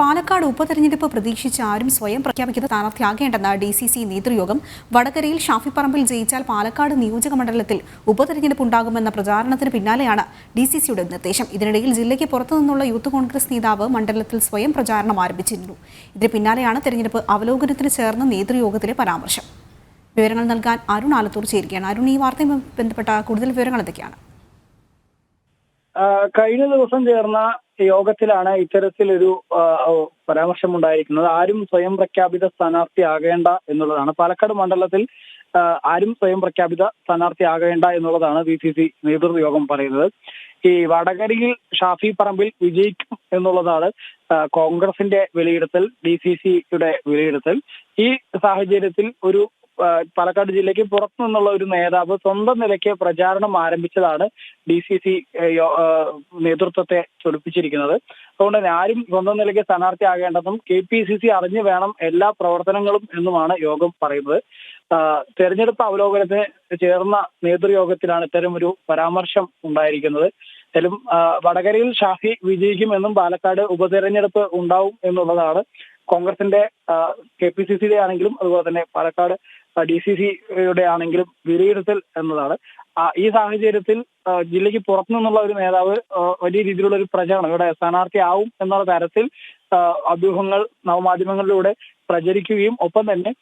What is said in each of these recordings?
പാലക്കാട് ഉപതെരഞ്ഞെടുപ്പ് പ്രതീക്ഷിച്ച് ആരും സ്വയം പ്രഖ്യാപിക്കുന്ന സ്ഥാനാർത്ഥിയാകേണ്ടെന്ന ഡി സി സി നേതൃയോഗം വടകരയിൽ ഷാഫി പറമ്പിൽ ജയിച്ചാൽ പാലക്കാട് നിയോജക മണ്ഡലത്തിൽ ഉപതെരഞ്ഞെടുപ്പ് ഉണ്ടാകുമെന്ന പ്രചാരണത്തിന് പിന്നാലെയാണ് ഡി സി സിയുടെ നിർദ്ദേശം. ഇതിനിടയിൽ ജില്ലയ്ക്ക് പുറത്തുനിന്നുള്ള യൂത്ത് കോൺഗ്രസ് നേതാവ് മണ്ഡലത്തിൽ സ്വയം പ്രചാരണം ആരംഭിച്ചിരുന്നു. ഇതിന് പിന്നാലെയാണ് തെരഞ്ഞെടുപ്പ് അവലോകനത്തിന് ചേർന്ന നേതൃയോഗത്തിലെ പരാമർശം. വിവരങ്ങൾ നൽകാൻ അരുൺ ആലത്തൂർ ചേരുകയാണ്. അരുൺ ഈ വാർത്തയുമായി ബന്ധപ്പെട്ട കൂടുതൽ വിവരങ്ങൾ എന്തൊക്കെയാണ്? കഴിഞ്ഞ ദിവസം ചേർന്ന യോഗത്തിലാണ് ഇത്തരത്തിലൊരു പരാമർശമുണ്ടായിരിക്കുന്നത്. ആരും സ്വയം പ്രഖ്യാപിത സ്ഥാനാർത്ഥിയാകേണ്ട എന്നുള്ളതാണ്. പാലക്കാട് മണ്ഡലത്തിൽ ആരും സ്വയം പ്രഖ്യാപിത സ്ഥാനാർത്ഥിയാകേണ്ട എന്നുള്ളതാണ് ബി സി സി നേതൃയോഗം പറയുന്നത്. ഈ വടകരയിൽ ഷാഫി പറമ്പിൽ വിജയിക്കും എന്നുള്ളതാണ് കോൺഗ്രസിന്റെ വിലയിരുത്തൽ ഡി സി സിയുടെ വിലയിരുത്തൽ. ഈ സാഹചര്യത്തിൽ ഒരു പാലക്കാട് ജില്ലയ്ക്ക് പുറത്തു നിന്നുള്ള ഒരു നേതാവ് സ്വന്തം നിലയ്ക്ക് പ്രചാരണം ആരംഭിച്ചതാണ് ഡി സി സി നേതൃത്വത്തെ ചൊലിപ്പിച്ചിരിക്കുന്നത്. അതുകൊണ്ട് തന്നെ ആരും സ്വന്തം നിലയ്ക്ക് സ്ഥാനാർത്ഥിയാകേണ്ടതും കെ പി സി സി അറിഞ്ഞു വേണം എല്ലാ പ്രവർത്തനങ്ങളും എന്നുമാണ് യോഗം പറയുന്നത്. തെരഞ്ഞെടുപ്പ് അവലോകനത്തിന് ചേർന്ന നേതൃയോഗത്തിലാണ് ഇത്തരം ഒരു പരാമർശം ഉണ്ടായിരിക്കുന്നത്. എന്തായാലും വടകരയിൽ ഷാഫി വിജയിക്കുമെന്നും പാലക്കാട് ഉപതെരഞ്ഞെടുപ്പ് ഉണ്ടാവും എന്നുള്ളതാണ് കോൺഗ്രസിന്റെ കെ പി സി സിയുടെ ആണെങ്കിലും അതുപോലെ തന്നെ പാലക്കാട് ഡി സി സിയുടെ ആണെങ്കിലും വിലയിരുത്തൽ എന്നതാണ്. ഈ സാഹചര്യത്തിൽ ജില്ലയ്ക്ക് പുറത്തു നിന്നുള്ള ഒരു നേതാവ് വലിയ രീതിയിലുള്ള ഒരു പ്രചാരണം ഇവിടെ സ്ഥാനാർത്ഥി ആവും എന്നുള്ള തരത്തിൽ അഭ്യൂഹങ്ങൾ നവമാധ്യമങ്ങളിലൂടെ പ്രചരിക്കുകയും ഒപ്പം തന്നെ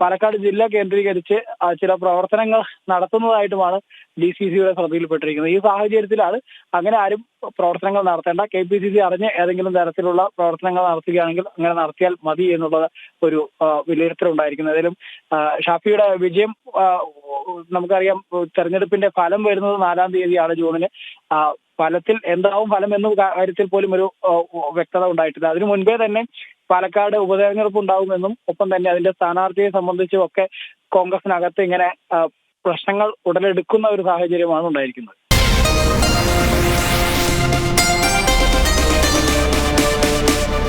പാലക്കാട് ജില്ല കേന്ദ്രീകരിച്ച് ചില പ്രവർത്തനങ്ങൾ നടത്തുന്നതായിട്ടുമാണ് ഡി സി സിയുടെ ശ്രദ്ധയിൽപ്പെട്ടിരിക്കുന്നത്. ഈ സാഹചര്യത്തിലാണ് അങ്ങനെ ആരും പ്രവർത്തനങ്ങൾ നടത്തേണ്ട. കെ പി സി സി അറിഞ്ഞ് ഏതെങ്കിലും തരത്തിലുള്ള പ്രവർത്തനങ്ങൾ നടത്തുകയാണെങ്കിൽ അങ്ങനെ നടത്തിയാൽ മതി എന്നുള്ള ഒരു വിലയിരുത്തൽ വിലയിരുത്തലുണ്ടായിരിക്കുന്നത് ഏതായാലും ഷാഫിയുടെ വിജയം നമുക്കറിയാം തെരഞ്ഞെടുപ്പിന്റെ ഫലം വരുന്നത് നാലാം തീയതിയാണ് ജൂണിന്. ഫലത്തിൽ എന്താവും ഫലം എന്ന കാര്യത്തിൽ പോലും ഒരു വ്യക്തത ഉണ്ടായിട്ടില്ല. അതിനു മുൻപേ തന്നെ പാലക്കാട് ഉപതെരഞ്ഞെടുപ്പ് ഉണ്ടാകുമെന്നും ഒപ്പം തന്നെ അതിന്റെ സ്ഥാനാർത്ഥിയെ സംബന്ധിച്ചും ഒക്കെ കോൺഗ്രസിനകത്ത് ഇങ്ങനെ പ്രശ്നങ്ങൾ ഉടലെടുക്കുന്ന ഒരു സാഹചര്യമാണ് ഉണ്ടായിരിക്കുന്നത്.